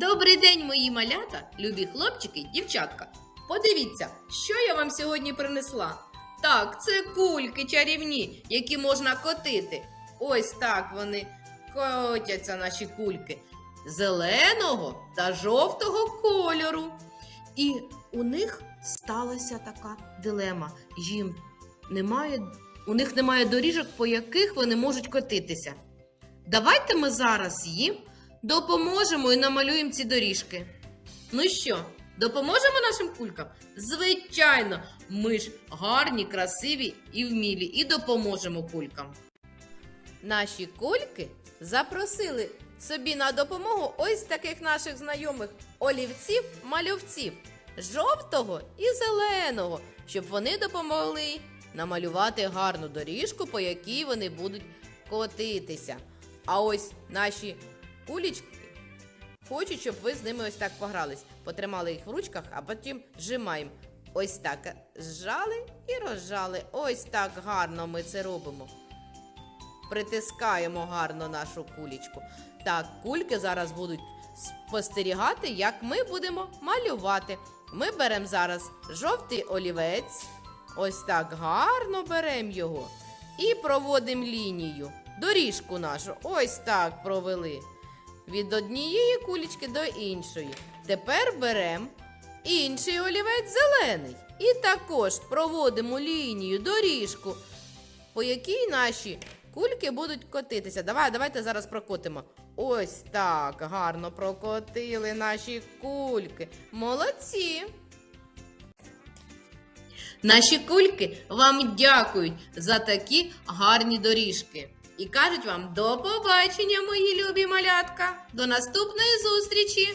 Добрий день, мої малята, любі хлопчики дівчатка. Подивіться, що я вам сьогодні принесла. Так, це кульки чарівні, які можна котити. Ось так вони котяться наші кульки зеленого та жовтого кольору. І у них сталася така дилема. Їм немає, у них немає доріжок, по яких вони можуть котитися. Давайте ми зараз їм допоможемо і намалюємо ці доріжки. Ну що, допоможемо нашим кулькам? Звичайно, ми ж гарні, красиві і вмілі, і допоможемо кулькам. Наші кульки запросили собі на допомогу ось таких наших знайомих олівців, мальовців жовтого і зеленого, щоб вони допомогли намалювати гарну доріжку, по якій вони будуть котитися. А ось наші кулічки хочуть, щоб ви з ними ось так погрались. Потримали їх в ручках, а потім зжимаємо. Ось так зжали і розжали. Ось так гарно ми це робимо. Притискаємо гарно нашу кулічку. Так, кульки зараз будуть спостерігати, як ми будемо малювати. Ми беремо зараз жовтий олівець. Ось так гарно беремо його і проводимо лінію. Доріжку нашу ось так провели. Від однієї кулічки до іншої. Тепер беремо інший олівець зелений. І також проводимо лінію, доріжку, по якій наші кульки будуть котитися. Давай, давайте зараз прокотимо. Ось так гарно прокотили наші кульки. Молодці! Наші кульки вам дякують за такі гарні доріжки. І кажуть вам до побачення, мої любі малятка. До наступної зустрічі!